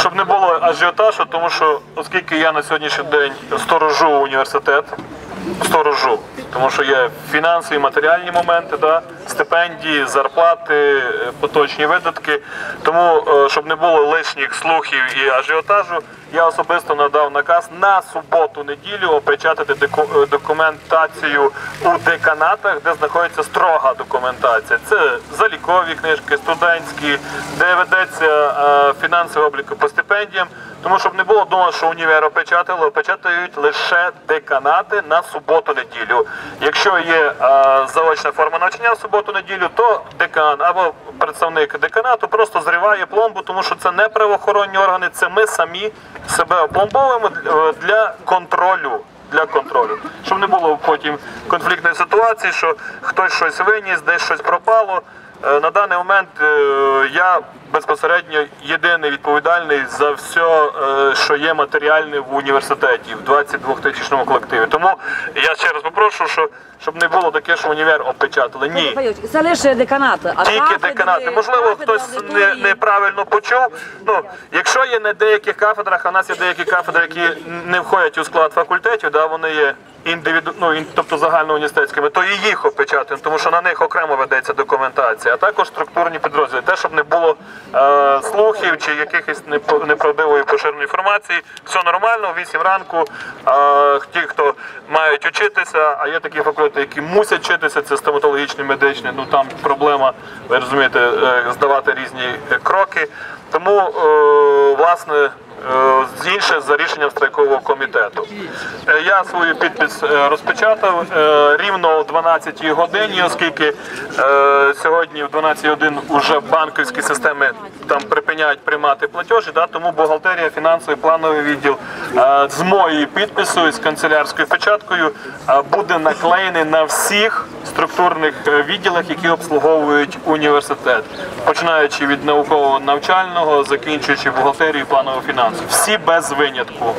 щоб не було ажіотажу, тому що оскільки я на сьогоднішній день сторожу університет, сторожу, тому що є фінансові, матеріальні моменти, да, стипендії, зарплати, е, поточні видатки. Тому, е, щоб не було лишніх слухів і ажіотажу, я особисто надав наказ на суботу-неділю опечатати е, документацію у деканатах, де знаходиться строга документація. Це залікові книжки, студентські, де ведеться фінансовий облік по стипендіям. Тому щоб не було думати, що універ опечатали, опечатають лише деканати на суботу-неділю. Якщо є е, заочна форма навчання в суботу-неділю, то декан або представник деканату просто зриває пломбу, тому що це не правоохоронні органи, це ми самі себе опломбовуємо для- для контролю. Для контролю, щоб не було потім конфліктної ситуації, що хтось щось виніс, десь щось пропало. Е, На даний момент е, я безпосередньо єдиний відповідальний за все, е, що є матеріальне в університеті в 22 тисячному колективі. Тому я ще раз попрошу, що щоб не було таке, що універ опечатали. Ні. Це лише деканат. А Тільки кафедри- деканати. Можливо, кафедри, хтось не, аудиторії. неправильно почув. Ну, якщо є на деяких кафедрах, а в нас є деякі кафедри, які не входять у склад факультетів, да, вони є індивіду, ну, ін- тобто загальноуніверситетськими, то і їх опечатуємо, тому що на них окремо ведеться документація, а також структурні підрозділи. Те, щоб не було е, слухів чи якихось непо- неправдивої поширеної інформації, все нормально, в 8 ранку. Е, ті, хто мають учитися, а є такі факультети, які мусять вчитися, це стоматологічні, медичні, ну там проблема, ви розумієте, е, здавати різні кроки. Тому, е, власне, інше за рішенням страйкового комітету. Е, Я свою підпис е, розпечатав е, рівно о 12 годині, оскільки е, сьогодні в 12 годин вже банківські системи там припиняють приймати платежі, тому бухгалтерія, фінансовий плановий відділ е, з моєю підписою, з канцелярською печаткою е, буде наклеєний на всіх структурних е, відділах, які обслуговують університет, починаючи від науково-навчального, закінчуючи бухгалтерію, планового фінансу. Всі без винятку.